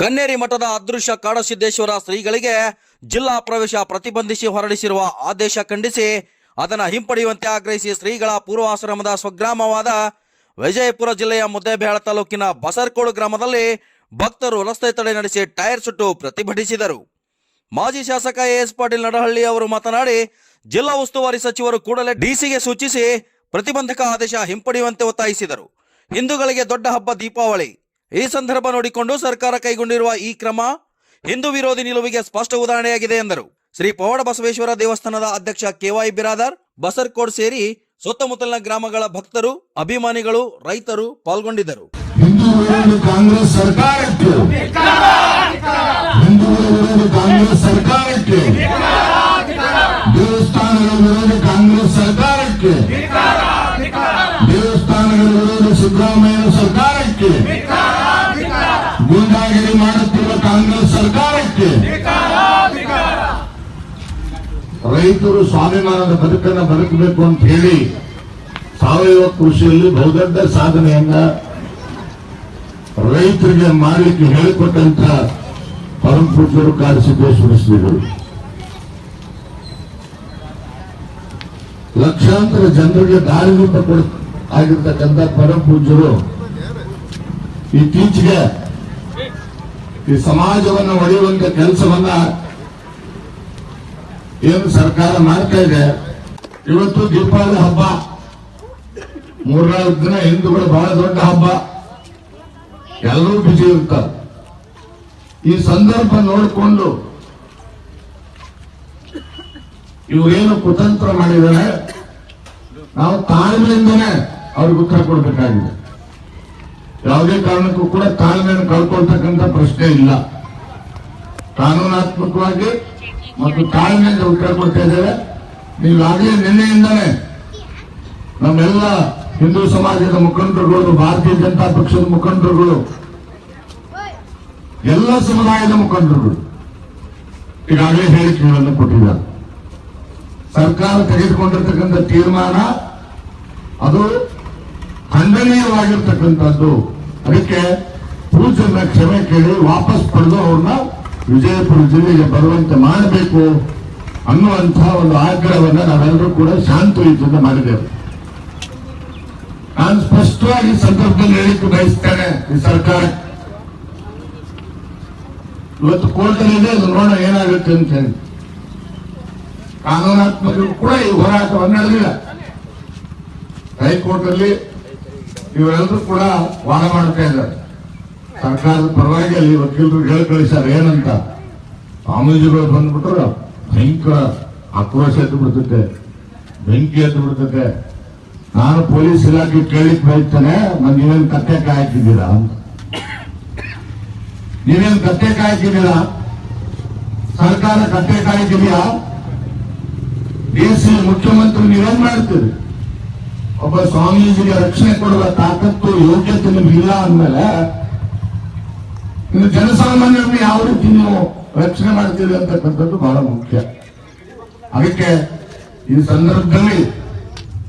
ಕನ್ನೇರಿ ಮಠದ ಅದೃಶ್ಯ ಕಾಡಸಿದ್ದೇಶ್ವರ ಶ್ರೀಗಳಿಗೆ ಜಿಲ್ಲಾ ಪ್ರವೇಶ ಪ್ರತಿಬಂಧಿಸಿ ಹೊರಡಿಸಿರುವ ಆದೇಶ ಖಂಡಿಸಿ ಅದನ್ನು ಹಿಂಪಡೆಯುವಂತೆ ಆಗ್ರಹಿಸಿ ಶ್ರೀಗಳ ಪೂರ್ವಾಶ್ರಮದ ಸ್ವಗ್ರಾಮವಾದ ವಿಜಯಪುರ ಜಿಲ್ಲೆಯ ಮುದ್ದೇಬೇಳ ತಾಲೂಕಿನ ಬಸರ್ಕೋಡು ಗ್ರಾಮದಲ್ಲಿ ಭಕ್ತರು ರಸ್ತೆ ತಡೆ ನಡೆಸಿ ಟೈರ್ ಸುಟ್ಟು ಪ್ರತಿಭಟಿಸಿದರು. ಮಾಜಿ ಶಾಸಕ ಎಸ್ ಪಾಟೀಲ್ ನಡಹಳ್ಳಿ ಅವರು ಮಾತನಾಡಿ, ಜಿಲ್ಲಾ ಉಸ್ತುವಾರಿ ಸಚಿವರು ಕೂಡಲೇ ಡಿಸಿಗೆ ಸೂಚಿಸಿ ಪ್ರತಿಬಂಧಕ ಆದೇಶ ಹಿಂಪಡೆಯುವಂತೆ ಒತ್ತಾಯಿಸಿದರು. ಹಿಂದೂಗಳಿಗೆ ದೊಡ್ಡ ಹಬ್ಬ ದೀಪಾವಳಿ. ಈ ಸಂದರ್ಭ ನೋಡಿಕೊಂಡು ಸರ್ಕಾರ ಕೈಗೊಂಡಿರುವ ಈ ಕ್ರಮ ಹಿಂದೂ ವಿರೋಧಿ ನಿಲುವಿಗೆ ಸ್ಪಷ್ಟ ಉದಾಹರಣೆಯಾಗಿದೆ ಎಂದರು. ಶ್ರೀ ಪವಾಡ ಬಸವೇಶ್ವರ ದೇವಸ್ಥಾನದ ಅಧ್ಯಕ್ಷ ಕೆವೈ ಬಿರಾದಾರ್, ಬಸರ್ಕೋಡ್ ಸೇರಿ ಸುತ್ತಮುತ್ತಲಿನ ಗ್ರಾಮಗಳ ಭಕ್ತರು, ಅಭಿಮಾನಿಗಳು, ರೈತರು ಪಾಲ್ಗೊಂಡಿದ್ದರು. ಸರ್ಕಾರಕ್ಕೆ. ರೈತರು ಸ್ವಾಭಿಮಾನದ ಬದುಕನ್ನು ಬದುಕಬೇಕು ಅಂತ ಹೇಳಿ ಸಾವಯವ ಕೃಷಿಯಲ್ಲಿ ಬಹುದೊಡ್ಡ ಸಾಧನೆಯನ್ನ ರೈತರಿಗೆ ಮಾಡಲಿಕ್ಕೆ ಹೇಳಿಕೊಟ್ಟಂತ ಪರಮ ಪುರುಷರು ಕಾಡಸಿದ್ದೇಶ್ವರ ಶ್ರೀಗಳು ಲಕ್ಷಾಂತರ ಜನರಿಗೆ ದಾರಿದೀಪ ಕೊಡ ಆಗಿರ್ತಕ್ಕಂಥ ಪರಂ ಪೂಜರು ಇತ್ತೀಚೆಗೆ ಈ ಸಮಾಜವನ್ನು ಒಡೆಯುವಂತ ಕೆಲಸವನ್ನ ಏನು ಸರ್ಕಾರ ಮಾಡ್ತಾ ಇದೆ? ಇವತ್ತು ದೀಪಾವಳಿ ಹಬ್ಬ. ಮೂರ್ನಾಲ್ಕು ದಿನ ಹಿಂದೂಗಳು ಬಹಳ ದೊಡ್ಡ ಹಬ್ಬ. ಎಲ್ಲರೂ ಬಿಜಿ ಇರ್ತಾರೆ. ಈ ಸಂದರ್ಭ ನೋಡಿಕೊಂಡು ಇವರೇನು ಕುತಂತ್ರ ಮಾಡಿದ್ದಾರೆ? ನಾವು ತಾಳ್ಮೆಯಿಂದನೇ ಅವ್ರಿಗೆ ಉತ್ತರ ಕೊಡಬೇಕಾಗಿದೆ. ಯಾವುದೇ ಕಾರಣಕ್ಕೂ ಕೂಡ ತಾಳ್ಮೆಯನ್ನು ಕಳ್ಕೊಳ್ತಕ್ಕಂಥ ಪ್ರಶ್ನೆ ಇಲ್ಲ. ಕಾನೂನಾತ್ಮಕವಾಗಿ ಮತ್ತು ತಾಳ್ಮೆಯಿಂದ ಉತ್ತರ ಕೊಡ್ತಾ ಇದ್ದೇವೆ ನೀವಾಗಲೇ ನಿನ್ನೆಯಿಂದಲೇ ನಮ್ಮೆಲ್ಲ ಹಿಂದೂ ಸಮಾಜದ ಮುಖಂಡರುಗಳು ಭಾರತೀಯ ಜನತಾ ಪಕ್ಷದ ಮುಖಂಡರುಗಳು, ಎಲ್ಲ ಸಮುದಾಯದ ಮುಖಂಡರುಗಳು ಈಗಾಗಲೇ ಹೇಳಿಕೆಗಳನ್ನು ಕೊಟ್ಟಿದ್ದಾರೆ. ಸರ್ಕಾರ ತೆಗೆದುಕೊಂಡಿರ್ತಕ್ಕಂಥ ತೀರ್ಮಾನ ಅದು ಖಂಡನೀಯವಾಗಿರ್ತಕ್ಕಂಥದ್ದು. ಅದಕ್ಕೆ ಪೂಜೆನ ಕ್ಷಮೆ ಕೇಳಿ ವಾಪಸ್ ಪಡೆದು ಅವ್ರನ್ನ ವಿಜಯಪುರ ಜಿಲ್ಲೆಗೆ ಬರುವಂತೆ ಮಾಡಬೇಕು ಅನ್ನುವಂತಹ ಒಂದು ಆಗ್ರಹವನ್ನು ನಾವೆಲ್ಲರೂ ಕೂಡ ಶಾಂತಯುತದಿಂದ ಮಾಡಿದೆವು ನಾನು ಸ್ಪಷ್ಟವಾಗಿ ಸಂದರ್ಭದಲ್ಲಿ ಹೇಳಿಕ್ಕೆ ಬಯಸ್ತೇನೆ ಈ ಸರ್ಕಾರ. ಇವತ್ತು ಕೋರ್ಟಲ್ಲಿ ಇದೆ ಅದು ನೋಡೋಣ ಏನಾಗುತ್ತೆ ಅಂತ ಹೇಳಿ. ಕಾನೂನಾತ್ಮಕ ಕೂಡ ಈ ಹೋರಾಟವನ್ನು ನಡೆದಿಲ್ಲ. ಹೈಕೋರ್ಟ್ ಅಲ್ಲಿ ಇವರೆಲ್ಲರೂ ಕೂಡ ವಾದ ಮಾಡ್ತಾ ಇದ್ದಾರೆ. ಸರ್ಕಾರದ ಪರವಾಗಿ ಅಲ್ಲಿ ವಕೀಲರು ಹೇಳಿ ಕಳಿಸ್ಯಾರ ಏನಂತ? ಸ್ವಾಮೀಜಿಗಳು ಬಂದ್ಬಿಟ್ರು ಭಯಂಕರ ಆಕ್ರೋಶ ಎದ್ದು ಬಿಡ್ತದೆ ಬೆಂಕಿ ಎದ್ದು ಬಿಡ್ತದೆ ನಾನು ಪೊಲೀಸ್ ಇಲಾಖೆ ಕೇಳಿಕ್ ಬಯಸ್ತೇನೆ ನಾನು ನೀವೇನು ಕತ್ತೆ ಕಾಯ್ತಿದ್ದೀರಾ? ನೀವೇನು ಕತ್ತೆ ಕಾಯ್ತಿದ್ದೀರಾ? ಸರ್ಕಾರ ಕತ್ತೆ ಕಾಯ್ತಿದೆಯಾ? ದೇಶ ಮುಖ್ಯಮಂತ್ರಿ, ನೀವೇನ್ ಮಾಡ್ತೀರಿ? ಒಬ್ಬ ಸ್ವಾಮೀಜಿಗೆ ರಕ್ಷಣೆ ಕೊಡುವ ತಾಕತ್ತು, ಯೋಗ್ಯತೆ ನಿಮ್ಗೆ ಇಲ್ಲ ಅಂದ್ಮೇಲೆ ಇನ್ನು ಜನಸಾಮಾನ್ಯರನ್ನು ಯಾವ ರೀತಿ ನೀವು ರಕ್ಷಣೆ ಮಾಡ್ತೀರಿ ಅಂತಕ್ಕಂಥದ್ದು ಬಹಳ ಮುಖ್ಯ. ಅದಕ್ಕೆ ಈ ಸಂದರ್ಭದಲ್ಲಿ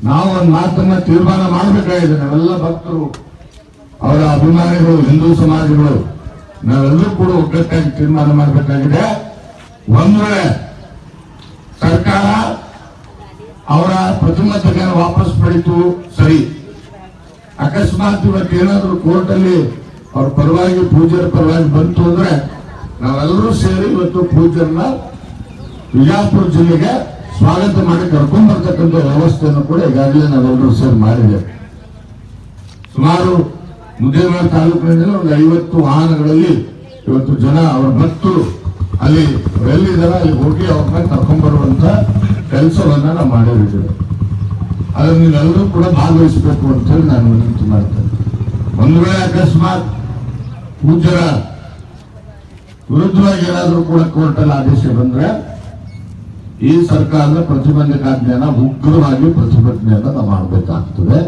ನಾವು ಒಂದು ಮಾತನ್ನ ತೀರ್ಮಾನ ಮಾಡಬೇಕಾಗಿದೆ. ನಾವೆಲ್ಲ ಭಕ್ತರು, ಅವರ ಅಭಿಮಾನಿಗಳು, ಹಿಂದೂ ಸಮಾಜಗಳು, ನಾವೆಲ್ಲರೂ ಕೂಡ ಒಗ್ಗಟ್ಟಾಗಿ ತೀರ್ಮಾನ ಮಾಡಬೇಕಾಗಿದೆ. ಒಂದು ವೇಳೆ ಸರ್ಕಾರ ಅವರ ಪ್ರತಿಮತಗಳನ್ನು ವಾಪಸ್ ಪಡಿತು, ಸರಿ. ಅಕಸ್ಮಾತ್ ಇವತ್ತು ಏನಾದರೂ ಕೋರ್ಟಲ್ಲಿ ಅವ್ರ ಪರವಾಗಿ ಪೂಜ್ಯರ ಪರವಾಗಿ ಬಂತು ಅಂದ್ರೆ ನಾವೆಲ್ಲರೂ ಸೇರಿ ಇವತ್ತು ಪೂಜ್ಯರನ್ನ ಬಿಜಾಪುರ ಜಿಲ್ಲೆಗೆ ಸ್ವಾಗತ ಮಾಡಿ ಕರ್ಕೊಂಡ್ ಬರ್ತಕ್ಕಂಥ ವ್ಯವಸ್ಥೆಯನ್ನು ಕೂಡ ಈಗಾಗಲೇ ನಾವೆಲ್ಲರೂ ಸೇರಿ ಮಾಡಿದ್ದೇವೆ ಸುಮಾರು ಮುದ್ದೇಮಾರ ತಾಲೂಕಿನಿಂದ ಒಂದು ಐವತ್ತು ವಾಹನಗಳಲ್ಲಿ ಇವತ್ತು ಜನ ಅವರ ಭಕ್ತರು ಅಲ್ಲಿ ಎಲ್ಲಿದ್ದಾರೆ ಅಲ್ಲಿ ಹೋಗಿ ಅವ್ರನ್ನ ಕರ್ಕೊಂಡ್ ಬರುವಂತ ಕೆಲಸವನ್ನ ನಾವು ಮಾಡಿದ್ದೇವೆ. ಅದನ್ನು ನೀವೆಲ್ಲರೂ ಕೂಡ ಭಾಗವಹಿಸಬೇಕು ಅಂತ ಹೇಳಿ ನಾನು ವಿನಂತಿ ಮಾಡ್ತೇನೆ. ಒಂದು ವೇಳೆ ಅಕಸ್ಮಾತ್ ಪೂಜ್ಯರ ವಿರುದ್ಧವಾಗಿ ಏನಾದರೂ ಕೂಡ ಕೋರ್ಟಲ್ಲಿ ಆದೇಶ ಬಂದ್ರೆ ಈ ಸರ್ಕಾರದ ಪ್ರತಿಬಂಧಕಾಜ್ಞೆಯನ್ನ ಉಗ್ರವಾಗಿ ಪ್ರತಿಭಟನೆಯನ್ನ ನಾವು ಮಾಡಬೇಕಾಗ್ತದೆ.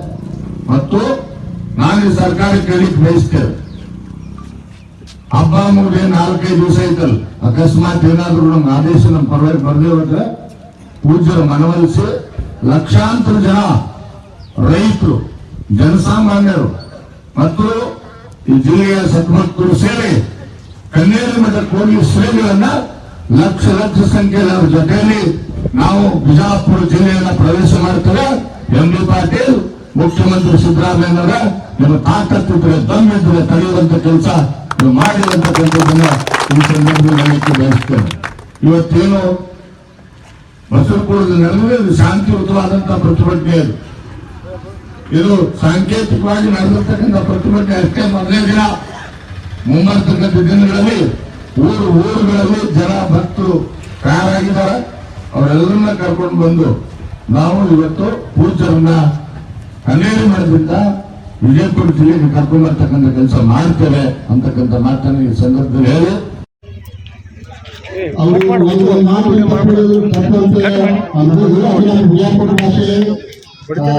ಮತ್ತು ನಾನು ಈ ಸರ್ಕಾರ ಕೇಳಿಕ್ ಬಯಸ್ತೇವೆ ಹಬ್ಬ ಮುಗಿದ ನಾಲ್ಕೈದು ದಿವಸ ಐತಲ್ಲ, ಅಕಸ್ಮಾತ್ ಏನಾದರೂ ನಮ್ಮ ಆದೇಶ ನಮ್ಮ ಪರವಾಗಿ ಬರದೇ ಹೋದ್ರೆ ಪೂಜ್ಯರ ಮನವೊಲಿಸಿ ಲಕ್ಷಾಂತರ ಜನ ರೈತರು, ಜನಸಾಮಾನ್ಯರು ಮತ್ತು ಈ ಜಿಲ್ಲೆಯ ಸದ್ಭಕ್ತರು ಸೇರಿ ಕನ್ನೇರಿ ಮತ್ತು ಹೋಗಿ ಶ್ರೀಗಳನ್ನ ಲಕ್ಷ ಲಕ್ಷ ಸಂಖ್ಯೆಯಲ್ಲಿ ಜೊತೆಯಲ್ಲಿ ನಾವು ಬಿಜಾಪುರ ಜಿಲ್ಲೆಯನ್ನ ಪ್ರವೇಶ ಮಾಡ್ತೇವೆ. ಎಂ ಬಿ ಪಾಟೀಲ್, ಮುಖ್ಯಮಂತ್ರಿ ಸಿದ್ದರಾಮಯ್ಯನವರ ನಿಮ್ಮ ತಾಕತ್ತಿದ್ರೆ ದಮ್ಮಿದ್ರೆ ತಡೆಯುವಂತ ಕೆಲಸ ಮಾಡಿರುವಂತ ಮಾಡಿರುವಂತಕ್ಕಂಥದ್ದನ್ನ ಈ ಸಂದರ್ಭದಲ್ಲಿ ಬಯಸ್ತೇನೆ. ಇವತ್ತೇನು ಬಸವಪುರದ ನಡೆದರೆ ಇದು ಶಾಂತಿಯುತವಾದಂತಹ ಪ್ರತಿಭಟನೆ ಇದು ಸಾಂಕೇತಿಕವಾಗಿ ನಡೆದಿರ್ತಕ್ಕಂಥ ಪ್ರತಿಭಟನೆ ಅಷ್ಟೇ ಮೊದಲನೇ ದಿನ ಮುಂಬರ್ತಕ್ಕಂಥ ದಿನಗಳಲ್ಲಿ ಊರು ಊರುಗಳಲ್ಲಿ ಜನ ಭಕ್ತರು ತಯಾರಾಗಿದ್ದಾರೆ. ಅವರೆಲ್ಲರನ್ನ ಕರ್ಕೊಂಡು ಬಂದು ನಾವು ಇವತ್ತು ಪೂಜರನ್ನ ಕನ್ನೇರಿ ಮಾಡೋದ್ರಿಂದ ವಿಜಯಪುರ ಜಿಲ್ಲೆಗೆ ಕರ್ಕೊಂಡು ಬರ್ತಕ್ಕಂಥ ಕೆಲಸ ಮಾಡ್ತೇವೆ ಅಂತಕ್ಕಂಥ ಮಾತನ್ನು ಈ ಸಂದರ್ಭದಲ್ಲಿ ಹೇಳಿ. ಅವರು ಒಂದು ಮಾತು ತಪ್ಪಂತೆ ಅನ್ನೋದು ಅದು ನಮ್ಮ ಬಿಜಾಪುರ ಭಾಷೆ பிடிச்ச